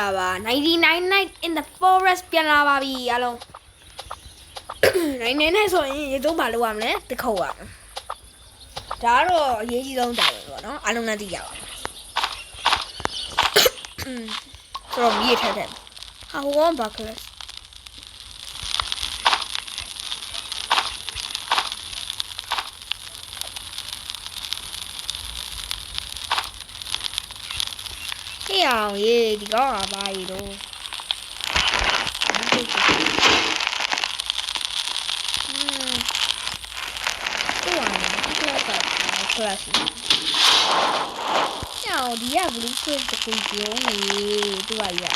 လာပါ99 night in the forest ပြန်လာပါပြီအားလုံး99နဲ့ဆိုရင်ရေသုံးပါလို့ရမလဲတခုတ်ရမယ်ဒါကတော့အရေးကြီးဆုံးတာပဲပေါ့နော်အားလုံးလည်းသိကြပါမယ်ဆိုတော့မြေထက်တယ်ဟာဟိုကောင်ဘာကလဲ 뭐야 얘 니가 마이로 음또 아니야 클라스 클라스 야 어디야 블루투스 듣고 있지 오늘 누가 이야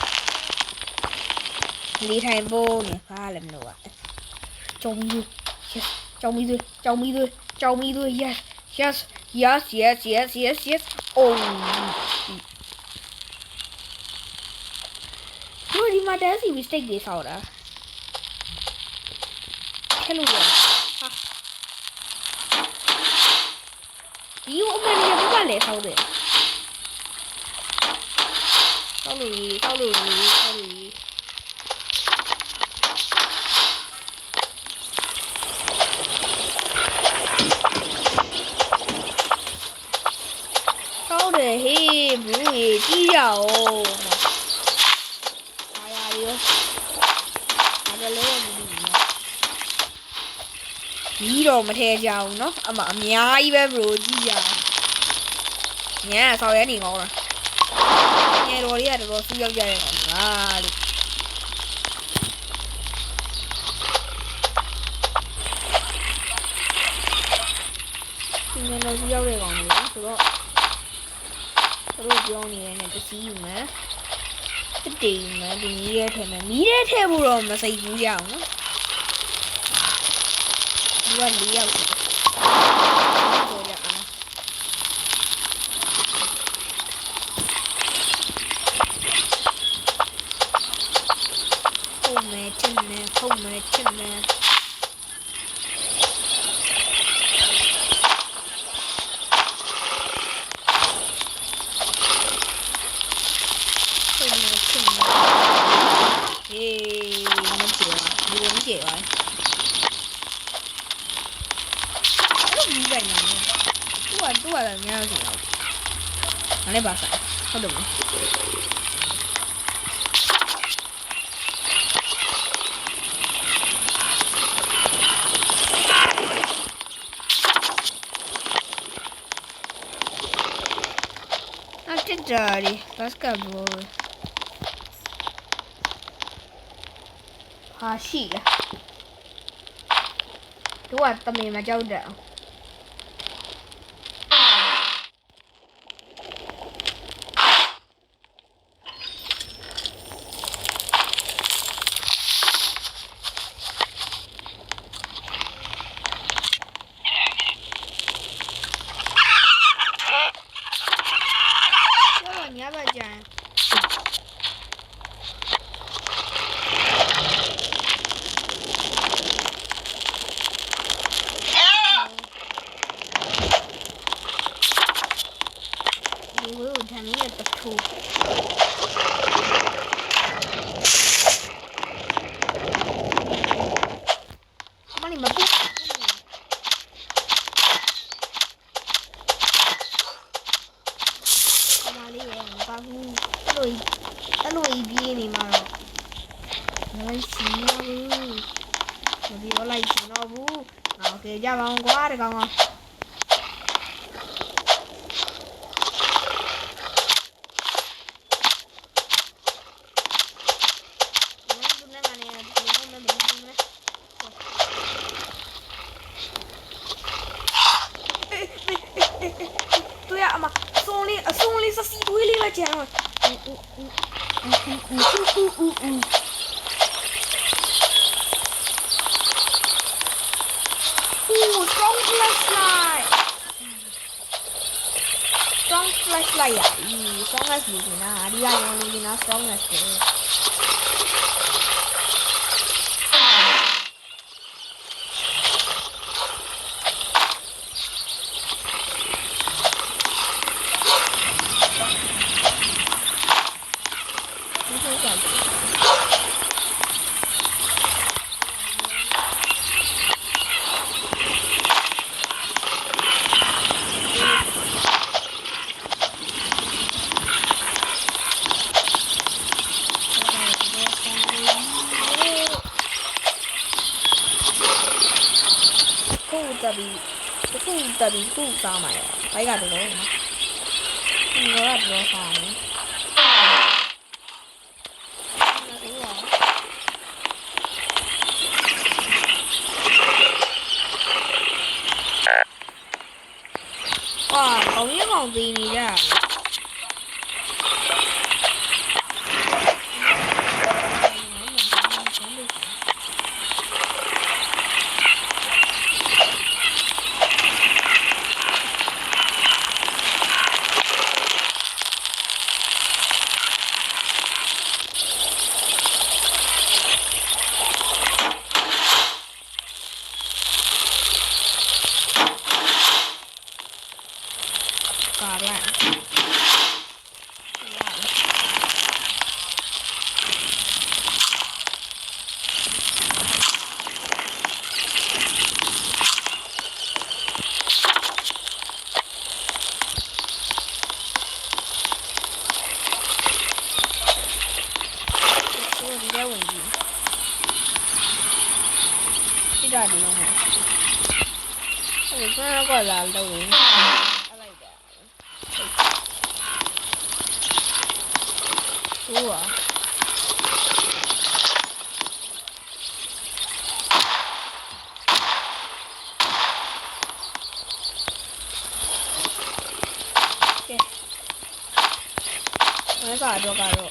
lý thay vô nè pha làm nữa trong đi yes trong đi thôi trong đi thôi trong đi thôi yes yes yes yes yes yes yes oh မှာတက်စီ mistake တွေဆောက်တာခဲလို့ရဟာဒီအမန်ကြီးကဘာလဲဆောက်တယ်ဆောက်လို့ဆောက်လို့ဆောက်လို့ဆောက်တယ်ဟေးဘူးရေကြီးရအောင် အားရရောဒါပဲလို့မသိဘူးနော် ဒီတော့မထဲကြဘူးเนาะအမအများကြီးပဲ bro ကြည့်ရညံဆောက်ရဲနေကောင်းလားငယ်တော်လေးကတော်တော်စူးရောက်ကြတဲ့ကောင်လားလို့ဒီငယ်တော်စူးရောက်တဲ့ကောင်လေးဆိုတော့တို့ပြောနေရတဲ့တစည်းယူမယ် တတိမဒီမီးရဲထဲမှာမီးရဲထဲဖို့တော့မစိတ်ဘူးရအောင်နော် วันเดียว 안녕하세요. 안 해봐서 하도 뭐. Ah, que jari. pas kabur. Hasil. boa. Ya. temen macam udah. အဲ့လိုကြီးပြေးနေမှာတော့နိုင်စီတော့ဘူးမပြောလိုက်ရှင်တော့ဘူးငါကြေကြပါအောင်ကွာတကောင်ကော对呀，妈，送你送你是西归里了，姐们。Ooh, strong flashlight. Strong flashlight อะอี strong flashlight นะดีอะยังรู้ดีนะ strong flashlight တက်ပြီးခုတက်ပြီးခုစားမှာရဘိုက်ကတော့နော်ဒီကတော့တော့စားမယ် 哇，好远好低你这。 ก็ร้านตรงนี้อะไรเดี๋ยวรู้เหรอไม่ก่อนดูก่อนดู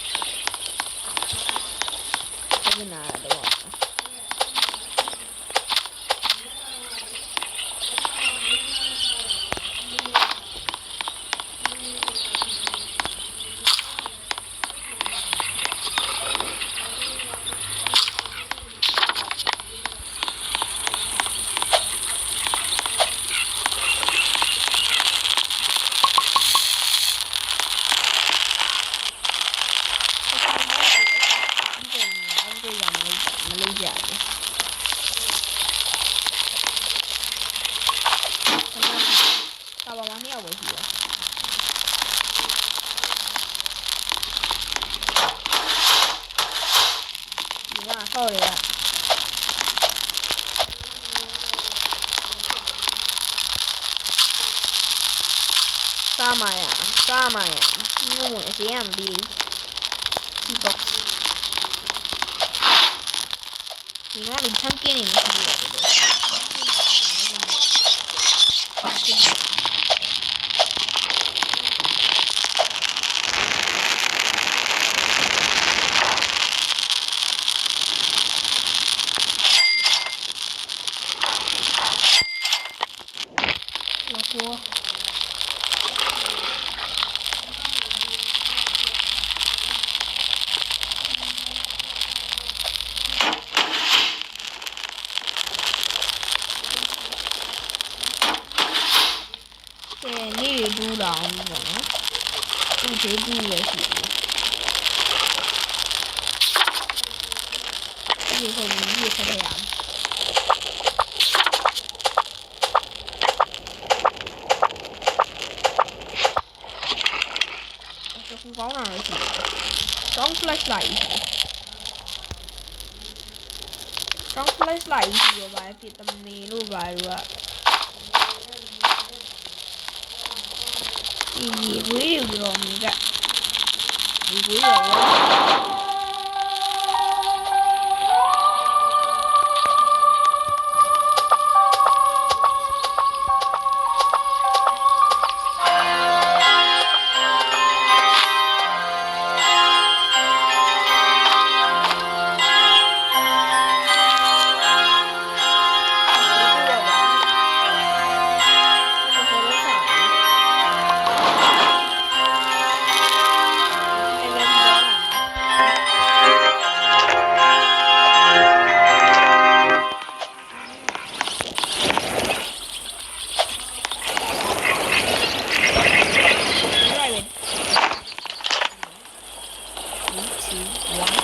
damn the box. We're having pumpkin and pumpkin. Cool. 谁不也行？最后一句是这样。这红包哪儿去？刚出来来一句，刚出来来一句，我白给他们迷路白了。一回。不知道没在你给我 one.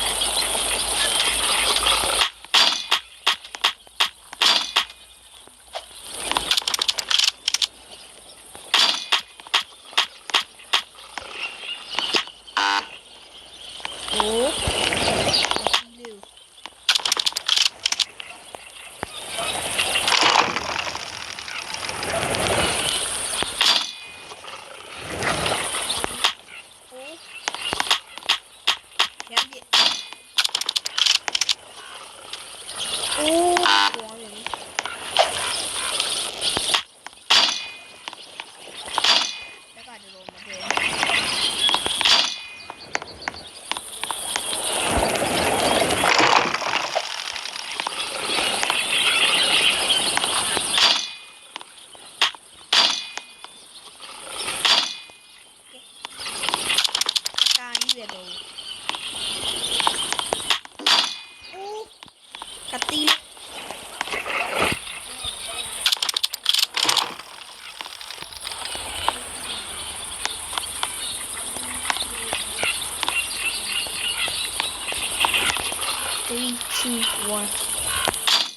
one.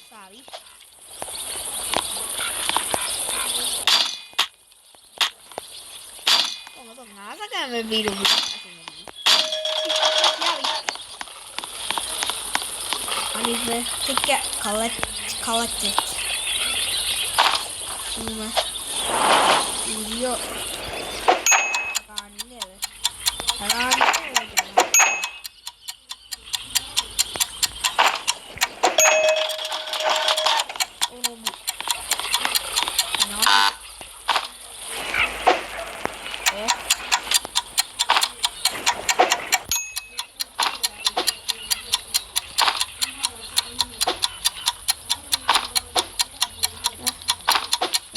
Sorry. Oh, no, nada, cara, meu vídeo. I need to get collect collect it. Uma. Idiot. Caralho. Caralho.